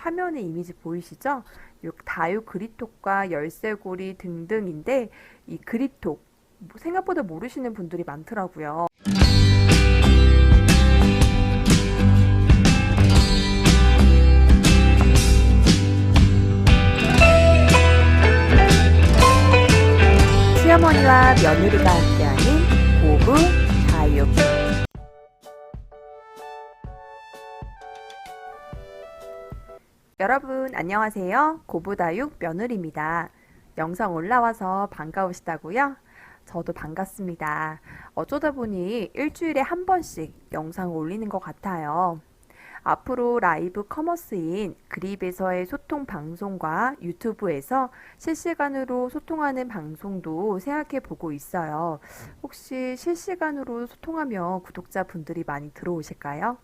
화면에 이미지 보이시죠? 요 다육 그립톡과 열쇠고리 등등인데 이 그립톡 뭐 생각보다 모르시는 분들이 많더라고요. 시어머니와 며느리가 함께하는 고부 여러분 안녕하세요. 고부다육 며느리입니다. 영상 올라와서 반가우시다고요? 저도 반갑습니다. 어쩌다 보니 일주일에 한 번씩 영상 올리는 것 같아요. 앞으로 라이브 커머스인 그립에서의 소통 방송과 유튜브에서 실시간으로 소통하는 방송도 생각해 보고 있어요. 혹시 실시간으로 소통하면 구독자분들이 많이 들어오실까요?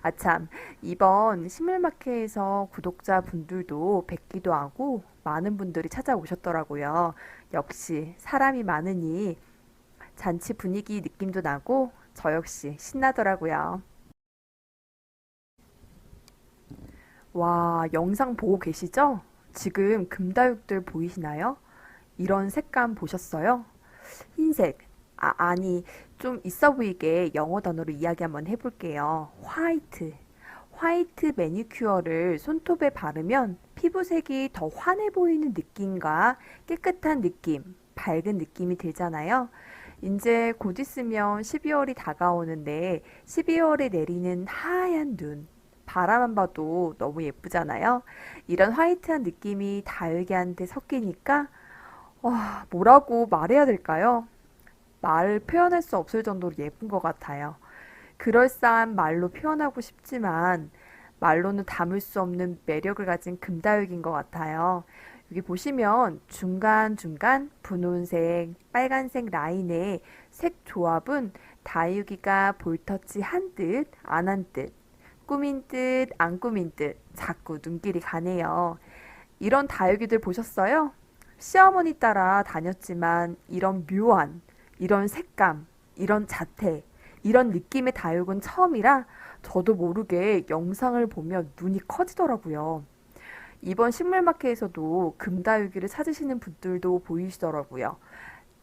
아참, 이번 식물마켓에서 구독자분들도 뵙기도 하고 많은 분들이 찾아오셨더라고요. 역시 사람이 많으니 잔치 분위기 느낌도 나고 저 역시 신나더라고요. 와, 영상 보고 계시죠? 지금 금다육들 보이시나요? 이런 색감 보셨어요? 흰색. 아, 아니, 좀 있어 보이게 영어 단어로 이야기 한번 해볼게요. 화이트. 화이트 매니큐어를 손톱에 바르면 피부색이 더 환해 보이는 느낌과 깨끗한 느낌, 밝은 느낌이 들잖아요. 이제 곧 있으면 12월이 다가오는데 12월에 내리는 하얀 눈, 바라만 봐도 너무 예쁘잖아요. 이런 화이트한 느낌이 다육이한테 섞이니까 와, 뭐라고 말해야 될까요? 말 표현할 수 없을 정도로 예쁜 것 같아요. 그럴싸한 말로 표현하고 싶지만 말로는 담을 수 없는 매력을 가진 금다육인 것 같아요. 여기 보시면 중간중간 분홍색, 빨간색 라인의 색 조합은 다육이가 볼터치 한 듯, 안 한 듯, 꾸민 듯, 안 꾸민 듯 자꾸 눈길이 가네요. 이런 다육이들 보셨어요? 시어머니 따라 다녔지만 이런 묘한, 이런 색감, 이런 자태, 이런 느낌의 다육은 처음이라 저도 모르게 영상을 보면 눈이 커지더라고요. 이번 식물마켓에서도 금다육이를 찾으시는 분들도 보이시더라고요.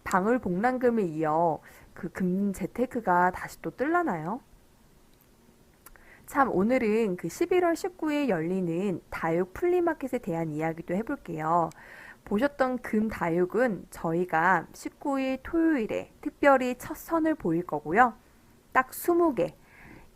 방울 복랑금에 이어 그 금 재테크가 다시 또 뜰라나요? 참 오늘은 그 11월 19일 열리는 다육 플리마켓에 대한 이야기도 해볼게요. 보셨던 금 다육은 저희가 19일 토요일에 특별히 첫 선을 보일 거고요. 딱 20개,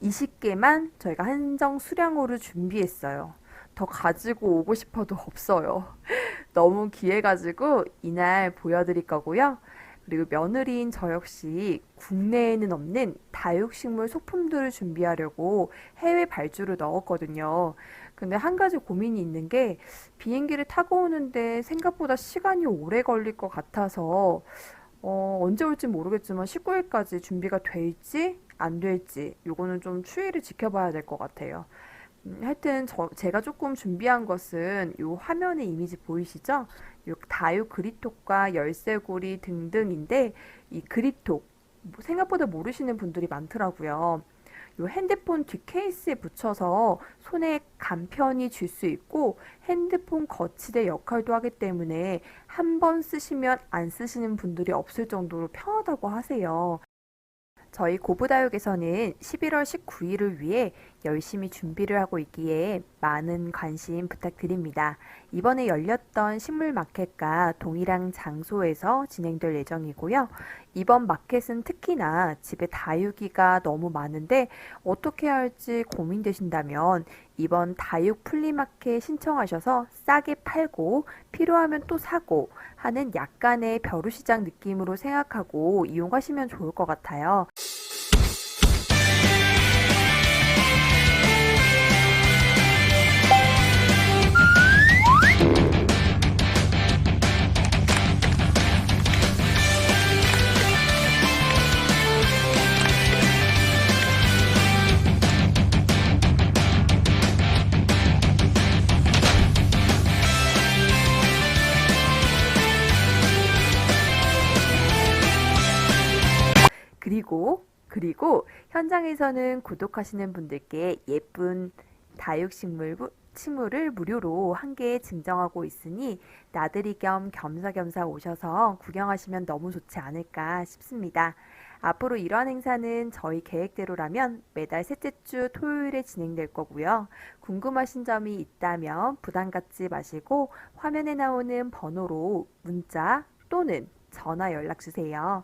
20개만 저희가 한정 수량으로 준비했어요. 더 가지고 오고 싶어도 없어요. 너무 귀해가지고 이날 보여드릴 거고요. 그리고 며느리인 저 역시 국내에는 없는 다육식물 소품들을 준비하려고 해외 발주를 넣었거든요. 근데 한 가지 고민이 있는 게 비행기를 타고 오는데 생각보다 시간이 오래 걸릴 것 같아서 어, 언제 올지 모르겠지만 19일까지 준비가 될지 안 될지 요거는 좀 추이를 지켜봐야 될 것 같아요. 음, 하여튼 저, 제가 조금 준비한 것은 요 화면에 이미지 보이시죠? 요 다육 그립톡과 열쇠고리 등등인데 이 그립톡 뭐 생각보다 모르시는 분들이 많더라고요. 요 핸드폰 뒷 케이스에 붙여서 손에 간편히 쥘 수 있고 핸드폰 거치대 역할도 하기 때문에 한 번 쓰시면 안 쓰시는 분들이 없을 정도로 편하다고 하세요. 저희 고부다육에서는 11월 19일을 위해 열심히 준비를 하고 있기에 많은 관심 부탁드립니다. 이번에 열렸던 식물 마켓과 동일한 장소에서 진행될 예정이고요. 이번 마켓은 특히나 집에 다육이가 너무 많은데 어떻게 할지 고민되신다면 이번 다육 플리마켓 신청하셔서 싸게 팔고 필요하면 또 사고 하는 약간의 벼루시장 느낌으로 생각하고 이용하시면 좋을 것 같아요. 그리고 그리고 현장에서는 구독하시는 분들께 예쁜 다육식물 식물을 무료로 한 개 증정하고 있으니 나들이 겸 겸사겸사 오셔서 구경하시면 너무 좋지 않을까 싶습니다. 앞으로 이러한 행사는 저희 계획대로라면 매달 셋째 주 토요일에 진행될 거고요. 궁금하신 점이 있다면 부담 갖지 마시고 화면에 나오는 번호로 문자 또는 전화 연락 주세요.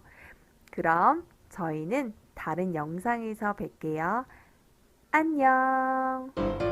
그럼 저희는 다른 영상에서 뵐게요. 안녕!